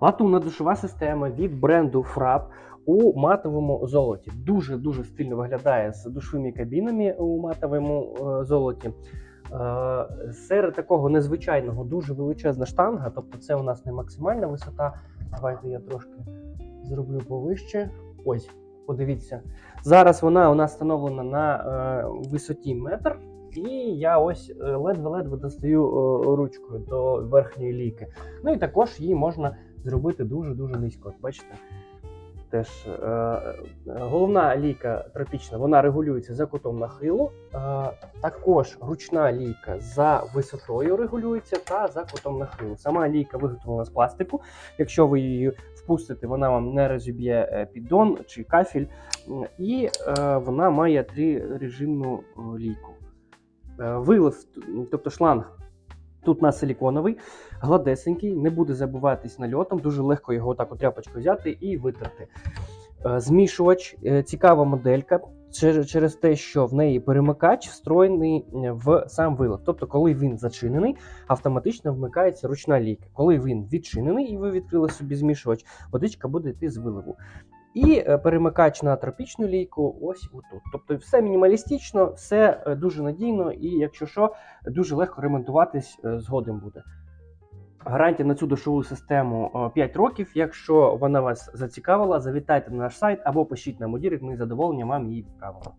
Латунна душова система від бренду Frap у матовому золоті. Дуже дуже стильно виглядає з душовими кабінами у матовому е, золоті. Е, серед такого незвичайного дуже величезна штанга, тобто це у нас не максимальна висота. Давайте я трошки зроблю повище. Ось, подивіться. Зараз вона у нас встановлена на е, висоті метр, і я ось е, ледве-ледве достаю е, ручкою до верхньої ліки. Ну і також її можна зробити дуже-дуже низько. От Бачите? Теж е, головна лійка тропічна, вона регулюється за кутом нахилу. Також ручна лійка за висотою регулюється та за кутом нахилу. Сама лійка виготовлена з пластику. Якщо ви її впустите, вона вам не розіб'є піддон чи кафель. І вона має трирежимну е, лійку. Е, вилив, тобто шланг. Тут у нас силіконовий, гладесенький, не буде забуватись нальотом, дуже легко його так тряпочкою взяти і витерти. Е, Змішувач, е, цікава моделька через те, що в неї перемикач встроєний в сам вилив. Тобто, коли він зачинений, автоматично вмикається ручна лійка. Коли він відчинений і ви відкрили собі змішувач, водичка буде йти з виливу. І е, перемикач на тропічну лійку ось отут. Тобто все мінімалістично, все е, дуже надійно, і якщо що, дуже легко ремонтуватись е, згодом буде. Гарантія на цю душову систему е, 5 років. Якщо вона вас зацікавила, завітайте на наш сайт або пишіть нам у дірект, ми з задоволенням вам її відправимо.